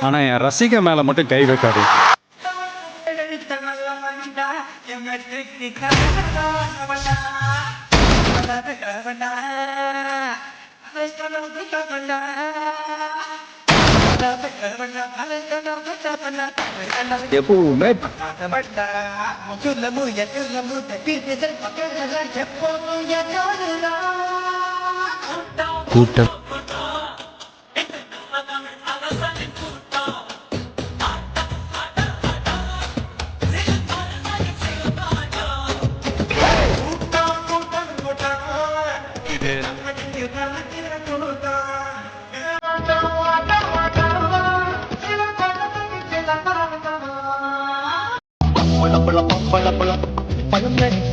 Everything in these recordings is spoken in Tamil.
ஆனா என் ரசிக மேல மட்டும் கை வைக்காது. எப்பவுமே கூட்டம். follow, follow, follow me.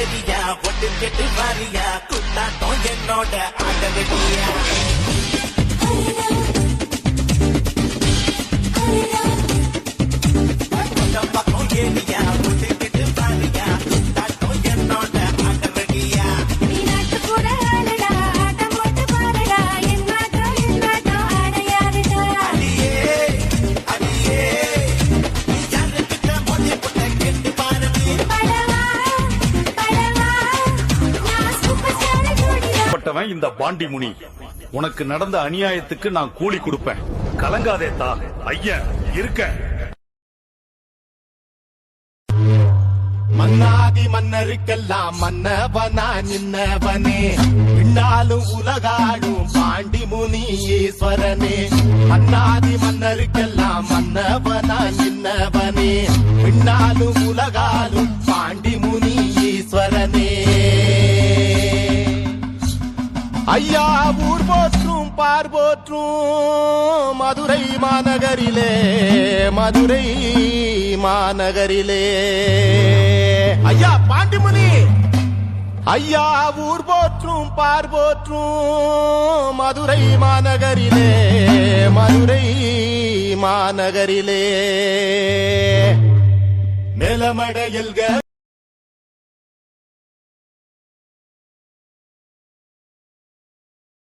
Area ஒட்டு கெட்டு வாரியா குத்தாட்டம் என்னோட ஆடவெடியா பக்கம் ஏரியா ஒட்டு கெட்டு வாரியா குத்தாட்டம் என்னோட ஆடவெடியா அடியே அடியே நீ யாருக்கு மொழி பட்டவன் இந்த பாண்டி முனி. உனக்கு நடந்த அநியாயத்துக்கு நான் கூலி கொடுப்பேன். கலங்காதே தா. ஐயன் இருக்க. மன்னாதி மன்னருக்கெல்லாம் மன்னவனா நின்னவனே. பின்னாலும் உலகாடும் பாண்டி முனி ஈஸ்வரனே. மன்னாதி மன்னருக்கெல்லாம் மன்னவன் ஐயா ஊர் போற்றும் பார் போற்றும். மதுரை மாநகரிலே மதுரை மாநகரிலே. ஐயா பாண்டிமுனி. ஐயா ஊர் போற்றும் பார் போற்றும். மதுரை மாநகரிலே மதுரை மாநகரிலே. நிலமடையல்க